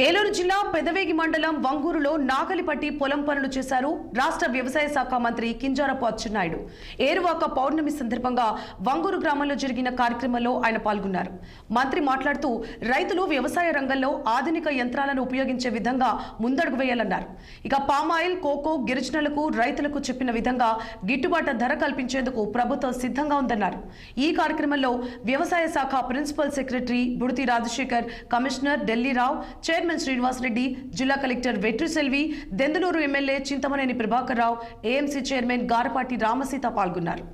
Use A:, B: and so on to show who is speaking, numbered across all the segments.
A: ఏలూరు జిల్లా పెదవేగి మండలం వంగూరులో నాగలిపట్టి పొలం పనులు చేశారు రాష్ట్ర వ్యవసాయ శాఖ మంత్రి కింజారపు అచ్చెన్నాయుడు. ఏరువాక పౌర్ణమి సందర్భంగా వంగూరు గ్రామంలో జరిగిన కార్యక్రమంలో ఆయన పాల్గొన్నారు. మంత్రి మాట్లాడుతూ రైతులు వ్యవసాయ రంగంలో ఆధునిక యంత్రాలను ఉపయోగించే విధంగా ముందడుగు వేయాలన్నారు. ఇక పామాయిల్ కోకో గిరిజనులకు రైతులకు చెప్పిన విధంగా గిట్టుబాటు ధర కల్పించేందుకు ప్రభుత్వం సిద్ధంగా ఉందన్నారు. ఈ కార్యక్రమంలో వ్యవసాయ శాఖ principal secretary Buditi Rajasekhar commissioner Dillirao chairman Srinivasareddy జిల్లా collector Vetri Selvi Denduluru MLA Chintamaneni Prabhakar Rao AMC chairman Garapati Ramaseetha పాల్గొన్నారు.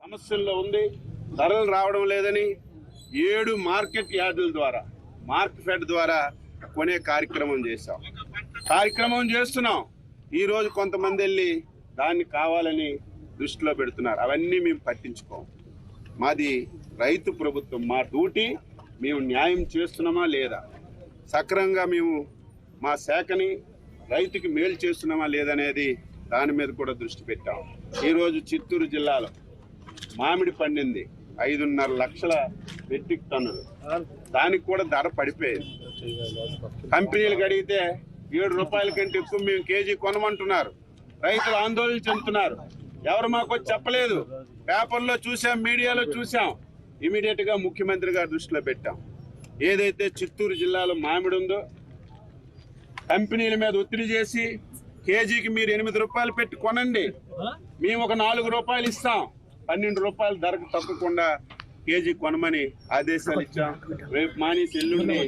B: సమస్యల్లో ఉంది ధరలు రావడం లేదని ఏడు మార్కెట్ యార్డుల ద్వారా మార్క్ ఫెడ్ ద్వారా కొనే కార్యక్రమం చేశాం. కార్యక్రమం చేస్తున్నాం. ఈ రోజు కొంతమంది వెళ్ళి దాన్ని కావాలని దృష్టిలో పెడుతున్నారు. అవన్నీ మేము పట్టించుకోం. మాది రైతు ప్రభుత్వం మా డ్యూటీ మేము న్యాయం చేస్తున్నామా లేదా? సక్రమంగా మేము మా శాఖని రైతుకి మేలు చేస్తున్నామా లేదనేది దాని మీద కూడా దృష్టి పెట్టాం. ఈరోజు చిత్తూరు జిల్లాలో మామిడి పండింది ఐదున్నర లక్షల మెట్రిక్ టన్నులు. దానికి కూడా ధర పడిపోయింది. కంపెనీలకు అడిగితే ఏడు రూపాయల కంటే ఎక్కువ మేము కేజీ కొనమంటున్నారు. రైతులు ఆందోళన చెందుతున్నారు. ఎవరు మాకు చెప్పలేదు. పేపర్లో చూసాం మీడియాలో చూసాం. ఇమీడియట్గా ముఖ్యమంత్రి గారి దృష్టిలో పెట్టాం. ఏదైతే చిత్తూరు జిల్లాలో మామిడి ఉందో కంపెనీల మీద ఒత్తిడి చేసి కేజీకి మీరు ఎనిమిది రూపాయలు పెట్టి కొనండి. మేము ఒక నాలుగు రూపాయలు ఇస్తాం. పన్నెండు రూపాయలు ధరకు తప్పకుండా కేజీ కొనమని ఆదేశాలు ఇచ్చాం. రేపు మానేసి ఎల్లుండి